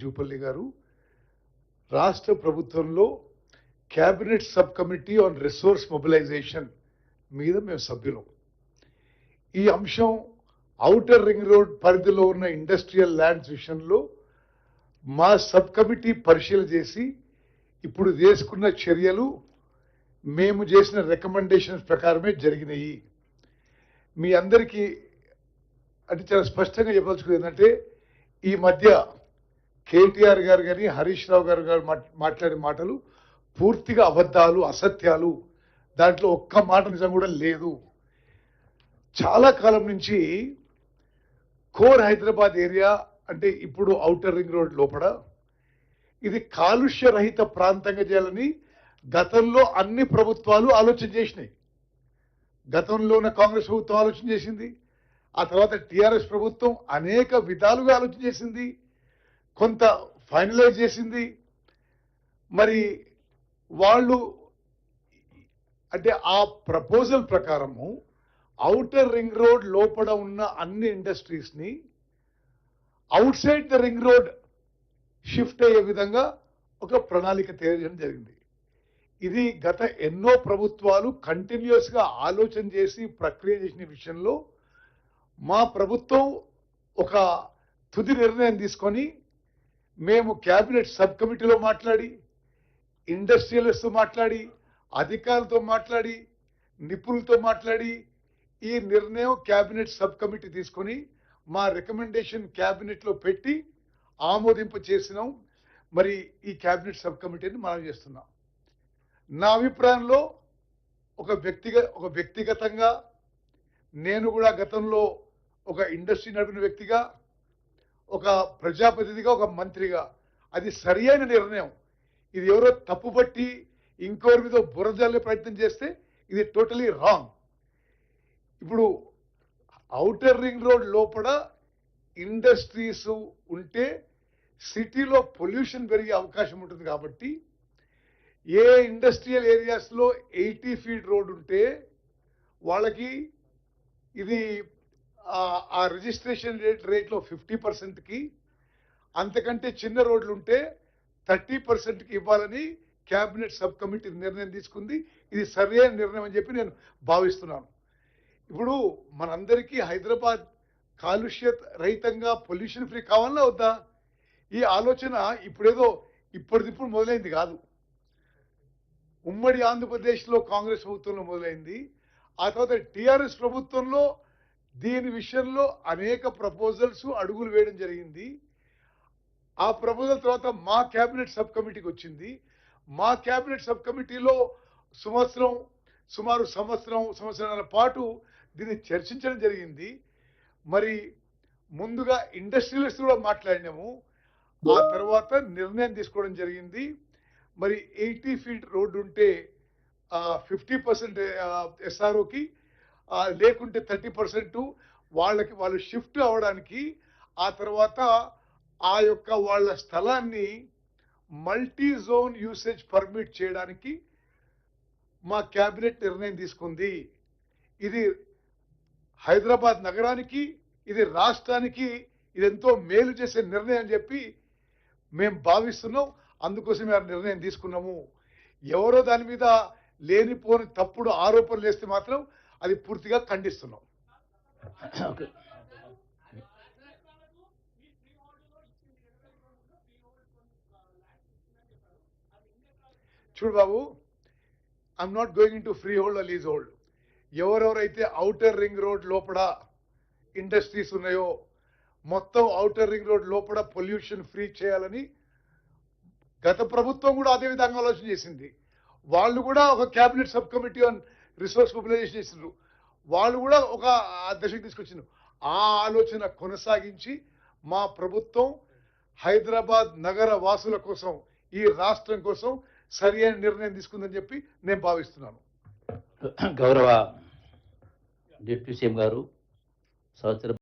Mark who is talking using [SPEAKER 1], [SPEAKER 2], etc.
[SPEAKER 1] జూపల్లి గారు రాష్ట్ర ప్రభుత్వంలో cabinet sub committee on resource mobilisation మీద మేము సభ్యులం. ఈ అంశం ఔటర్ రింగ్ రోడ్ పరిధిలో ఉన్న ఇండస్ట్రియల్ ల్యాండ్స్ విషయంలో మా సబ్ కమిటీ పరిశీలన చేసి ఇప్పుడు చేసుకున్న చర్యలు మేము చేసిన రికమెండేషన్స్ ప్రకారమే జరిగినాయి. మీ అందరికీ అంటే చాలా స్పష్టంగా చెప్పదలుచుకుంది ఏంటంటే ఈ మధ్య కేటీఆర్ గారు కానీ హరీష్ రావు గారు గారు మాట్లాడే మాటలు పూర్తిగా అబద్ధాలు అసత్యాలు. దాంట్లో ఒక్క మాట నిజం కూడా లేదు. చాలా కాలం నుంచి కోర్ హైదరాబాద్ ఏరియా అంటే ఇప్పుడు ఔటర్ రింగ్ రోడ్ లోపల ఇది కాలుష్య రహిత ప్రాంతంగా చేయాలని గతంలో అన్ని ప్రభుత్వాలు ఆలోచన చేసినాయి. గతంలో ఉన్న కాంగ్రెస్ ప్రభుత్వం ఆలోచన చేసింది. ఆ తర్వాత టీఆర్ఎస్ ప్రభుత్వం అనేక విధాలుగా ఆలోచన చేసింది. కొంత ఫైనలైజ్ చేసింది. మరి వాళ్ళు అంటే ఆ ప్రపోజల్ ప్రకారము అవుటర్ రింగ్ రోడ్ లోపల ఉన్న అన్ని ఇండస్ట్రీస్ని outside the ring road shift అయ్యే విధంగా ఒక ప్రణాళిక తేయడం జరిగింది. ఇది గత ఎన్నో ప్రభుత్వాలు కంటిన్యూస్గా ఆలోచన చేసి ప్రక్రియ చేసిన విషయంలో మా ప్రభుత్వం ఒక తుది నిర్ణయం తీసుకొని మేము క్యాబినెట్ సబ్ కమిటీలో మాట్లాడి ఇండస్ట్రియలిస్ట్తో మాట్లాడి అధికారులతో మాట్లాడి నిపుణులతో మాట్లాడి ఈ నిర్ణయం క్యాబినెట్ సబ్ కమిటీ తీసుకొని మా రికమెండేషన్ క్యాబినెట్లో పెట్టి ఆమోదింప చేసినాం. మరి ఈ క్యాబినెట్ సబ్ కమిటీని మనం చేస్తున్నాం. నా అభిప్రాయంలో ఒక వ్యక్తిగత ఒక వ్యక్తిగతంగా నేను కూడా గతంలో ఒక ఇండస్ట్రీ నడిపిన వ్యక్తిగా ఒక ప్రజాప్రతినిధిగా ఒక మంత్రిగా. అది సరియైన నిర్ణయం. ఇది ఎవరో తప్పుపట్టి ఇంకోరి మీద బురదల్లే ప్రయత్నం చేస్తే ఇది టోటలీ రాంగ్. ఇప్పుడు ఔటర్ రింగ్ రోడ్ లోపల ఇండస్ట్రీస్ ఉంటే సిటీలో పొల్యూషన్ పెరిగే అవకాశం ఉంటుంది కాబట్టి ఏ ఇండస్ట్రియల్ ఏరియాస్లో ఎయిటీ ఫీట్ రోడ్ ఉంటే వాళ్ళకి ఇది ఆ- రిజిస్ట్రేషన్ రేట్ రేట్లో ఫిఫ్టీ పర్సెంట్కి అంతకంటే చిన్న రోడ్లు ఉంటే థర్టీ పర్సెంట్కి ఇవ్వాలని క్యాబినెట్ సబ్ కమిటీ నిర్ణయం తీసుకుంది. ఇది సరైన నిర్ణయం అని చెప్పి నేను భావిస్తున్నాను. ఇప్పుడు మనందరికీ హైదరాబాద్ కాలుష్య రహితంగా పొల్యూషన్ ఫ్రీ కావాలా వద్దా? ఈ ఆలోచన ఇప్పుడేదో ఇప్పటిదిప్పుడు మొదలైంది కాదు. ఉమ్మడి ఆంధ్రప్రదేశ్లో కాంగ్రెస్ ప్రభుత్వంలో మొదలైంది. ఆ తర్వాత టీఆర్ఎస్ ప్రభుత్వంలో దీని విషయంలో అనేక ప్రపోజల్స్ అడుగులు వేయడం జరిగింది. ఆ ప్రపోజల్ తర్వాత మా క్యాబినెట్ సబ్ కమిటీకి వచ్చింది. మా క్యాబినెట్ సబ్ కమిటీలో సంవత్సరం సుమారు సంవత్సరం సంవత్సరాల పాటు దీన్ని చర్చించడం జరిగింది. మరి ముందుగా ఇండస్ట్రియలిస్ట్ కూడా మాట్లాడినాము. ఆ తర్వాత నిర్ణయం తీసుకోవడం జరిగింది. మరి ఎయిటీ ఫీట్ రోడ్డు ఉంటే ఫిఫ్టీ పర్సెంట్ ఎస్ఆర్ఓకి లేకుంటే థర్టీ పర్సెంట్ వాళ్ళకి వాళ్ళు షిఫ్ట్ అవ్వడానికి ఆ తర్వాత ఆ యొక్క వాళ్ళ స్థలాన్ని మల్టీ జోన్ యూసేజ్ పర్మిట్ చేయడానికి మా క్యాబినెట్ నిర్ణయం తీసుకుంది. ఇది హైదరాబాద్ నగరానికి ఇది రాష్ట్రానికి ఇది ఎంతో మేలు చేసే నిర్ణయం అని చెప్పి మేము భావిస్తున్నాం. అందుకోసం ఆ నిర్ణయం తీసుకున్నాము. ఎవరో దాని మీద లేనిపోని తప్పుడు ఆరోపణలు వేస్తే మాత్రం అది పూర్తిగా ఖండిస్తున్నాం.
[SPEAKER 2] ఓకే.
[SPEAKER 1] చూడు బాబు I'm not going into freehold leasehold ఎవరెవరైతే ఔటర్ రింగ్ రోడ్ లోపల ఇండస్ట్రీస్ ఉన్నాయో మొత్తం ఔటర్ రింగ్ రోడ్ లోపల పొల్యూషన్ ఫ్రీ చేయాలని గత ప్రభుత్వం కూడా అదే విధంగా ఆలోచన చేసింది. వాళ్ళు కూడా ఒక cabinet sub committee on resource mobilisation చేసిండ్రు. వాళ్ళు కూడా ఒక దశకు తీసుకొచ్చిండ్రు. ఆ ఆలోచన కొనసాగించి మా ప్రభుత్వం హైదరాబాద్ నగర వాసుల కోసం ఈ రాష్ట్రం కోసం సరి అయిన నిర్ణయం తీసుకుందని చెప్పి నేను భావిస్తున్నాను.
[SPEAKER 2] గౌరవ డిప్యూటీ సీఎం గారు సంవత్సరం